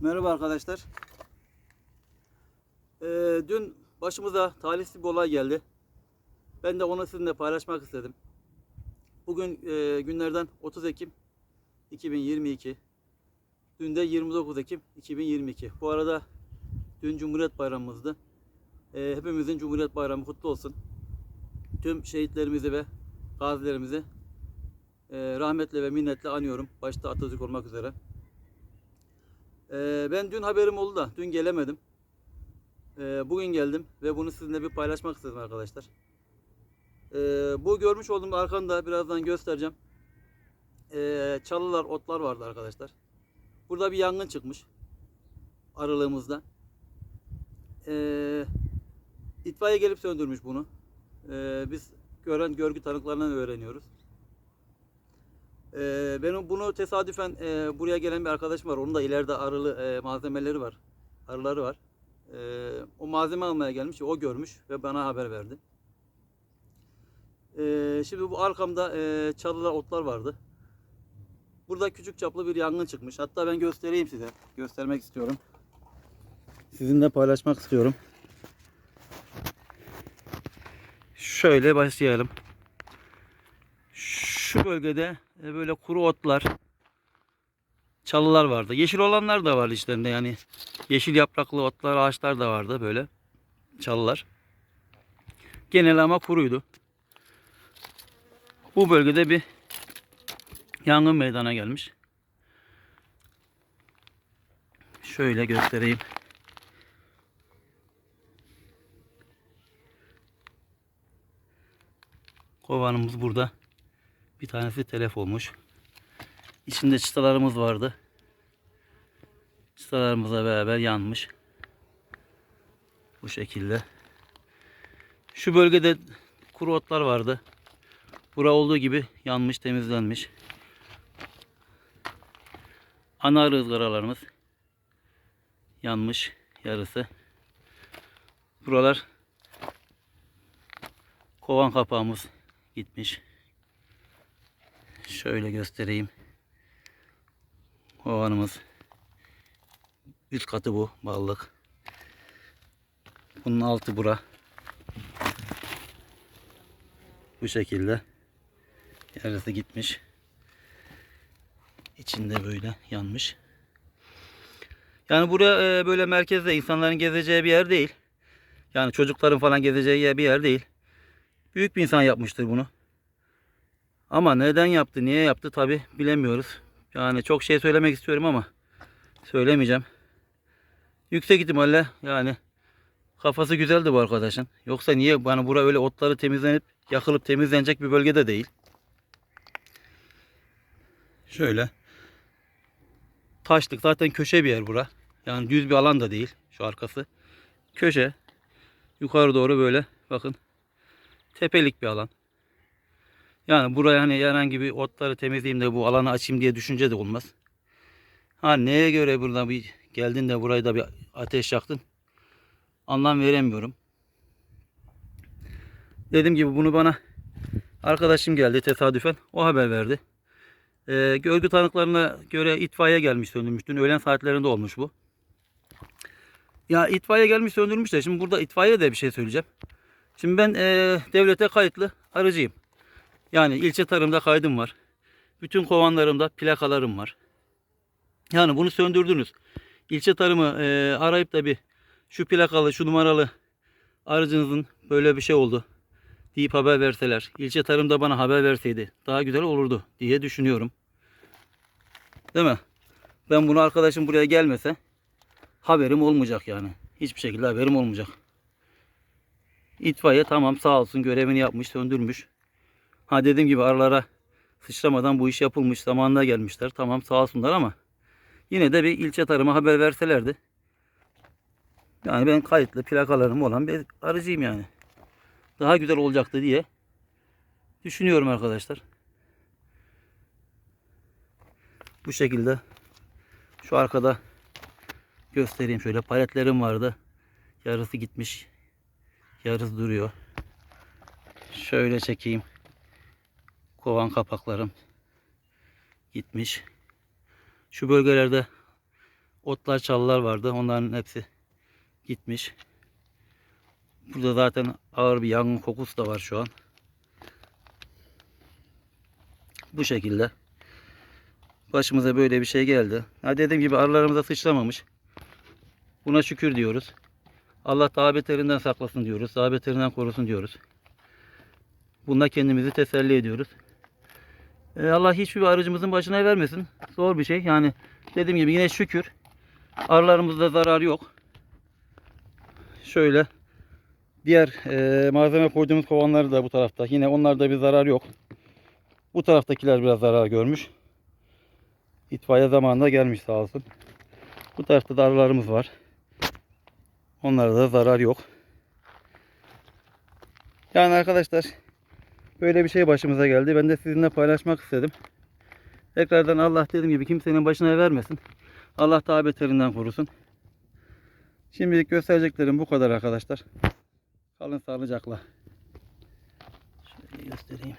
Merhaba arkadaşlar. Ee, dün başımıza talihsiz bir olay geldi. Ben de onu sizinle paylaşmak istedim. Bugün e, günlerden 30 Ekim 2022. Dün de 29 Ekim 2022. Bu arada dün Cumhuriyet Bayramımızdı. Ee, hepimizin Cumhuriyet Bayramı kutlu olsun. Tüm şehitlerimizi ve gazilerimizi e, rahmetle ve minnetle anıyorum. Başta Atatürk olmak üzere. Ee, ben dün haberim oldu da dün gelemedim. Ee, bugün geldim ve bunu sizinle bir paylaşmak istedim arkadaşlar. Ee, bu görmüş olduğum arkamda birazdan göstereceğim. Ee, çalılar, otlar vardı arkadaşlar. Burada bir yangın çıkmış. Aralığımızda. Ee, itfaiye gelip söndürmüş bunu. Ee, biz gören görgü tanıklarından öğreniyoruz. Ee, benim bunu tesadüfen e, buraya gelen bir arkadaşım var. Onun da ileride arılı e, malzemeleri var. Arıları var. Ee, o malzeme almaya gelmiş. O görmüş ve bana haber verdi. Ee, şimdi bu arkamda e, çalılar, otlar vardı. Burada küçük çaplı bir yangın çıkmış. Hatta ben göstereyim size. Göstermek istiyorum. Sizinle paylaşmak istiyorum. Şöyle başlayalım. Şu bölgede e, böyle kuru otlar, çalılar vardı. Yeşil olanlar da vardı içlerinde yani. Yeşil yapraklı otlar, ağaçlar da vardı böyle. Çalılar. Genel ama kuruydu. Bu bölgede bir yangın meydana gelmiş. Şöyle göstereyim. Kovanımız burada. Bir tanesi telef olmuş. İçinde çıtalarımız vardı. Çıtalarımızla beraber yanmış. Bu şekilde. Şu bölgede kuru otlar vardı. Bura olduğu gibi yanmış, temizlenmiş. Ana ızgaralarımız yanmış yarısı. Buralar kovan kapağımız gitmiş. Şöyle göstereyim. Kovanımız üst katı bu ballık. Bunun altı bura. Bu şekilde. Yarısı gitmiş. İçinde böyle yanmış. Yani buraya e, böyle merkezde insanların gezeceği bir yer değil. Yani çocukların falan gezeceği bir yer değil. Büyük bir insan yapmıştır bunu. Ama neden yaptı, niye yaptı tabi bilemiyoruz. Yani çok şey söylemek istiyorum ama söylemeyeceğim. Yüksek ihtimalle yani kafası güzeldi bu arkadaşın. Yoksa niye bana bura öyle otları temizlenip yakılıp temizlenecek bir bölgede değil. Şöyle. Taşlık zaten köşe bir yer bura. Yani düz bir alan da değil şu arkası. Köşe. Yukarı doğru böyle bakın. Tepelik bir alan. Yani buraya hani herhangi bir otları temizleyeyim de bu alanı açayım diye düşünce de olmaz. Ha neye göre burada bir geldin de burayı da bir ateş yaktın. Anlam veremiyorum. Dediğim gibi bunu bana arkadaşım geldi tesadüfen. O haber verdi. Ee, görgü tanıklarına göre itfaiye gelmiş söndürmüş. Dün öğlen saatlerinde olmuş bu. Ya itfaiye gelmiş söndürmüş de şimdi burada itfaiye de bir şey söyleyeceğim. Şimdi ben e, devlete kayıtlı arıcıyım. Yani ilçe tarımda kaydım var. Bütün kovanlarımda plakalarım var. Yani bunu söndürdünüz. İlçe tarımı e, arayıp da bir şu plakalı, şu numaralı aracınızın böyle bir şey oldu deyip haber verseler. İlçe tarımda bana haber verseydi daha güzel olurdu diye düşünüyorum. Değil mi? Ben bunu arkadaşım buraya gelmese haberim olmayacak yani. Hiçbir şekilde haberim olmayacak. İtfaiye tamam sağ olsun görevini yapmış, söndürmüş. Ha dediğim gibi arılara sıçramadan bu iş yapılmış. Zamanında gelmişler. Tamam sağ olsunlar ama yine de bir ilçe tarıma haber verselerdi. Yani ben kayıtlı plakalarım olan bir arıcıyım yani. Daha güzel olacaktı diye düşünüyorum arkadaşlar. Bu şekilde şu arkada göstereyim şöyle paletlerim vardı. Yarısı gitmiş. Yarısı duruyor. Şöyle çekeyim. Kovan kapaklarım gitmiş. Şu bölgelerde Otlar çalılar vardı. Onların hepsi gitmiş. Burada zaten ağır bir yangın kokusu da var şu an. Bu şekilde. Başımıza böyle bir şey geldi. Ha dediğim gibi arılarımıza sıçramamış. Buna şükür diyoruz. Allah daha beterinden saklasın diyoruz. Daha beterinden korusun diyoruz. Bunda kendimizi teselli ediyoruz. E, Allah hiçbir arıcımızın başına vermesin. Zor bir şey. Yani dediğim gibi yine şükür. Arılarımızda zarar yok. Şöyle diğer e, malzeme koyduğumuz kovanları da bu tarafta. Yine onlarda bir zarar yok. Bu taraftakiler biraz zarar görmüş. İtfaiye zamanında gelmiş sağ olsun. Bu tarafta da arılarımız var. Onlarda da zarar yok. Yani arkadaşlar böyle bir şey başımıza geldi. Ben de sizinle paylaşmak istedim. Tekrardan Allah dediğim gibi kimsenin başına vermesin. Allah daha beterinden korusun. Şimdilik göstereceklerim bu kadar arkadaşlar. Kalın sağlıcakla. Şöyle göstereyim.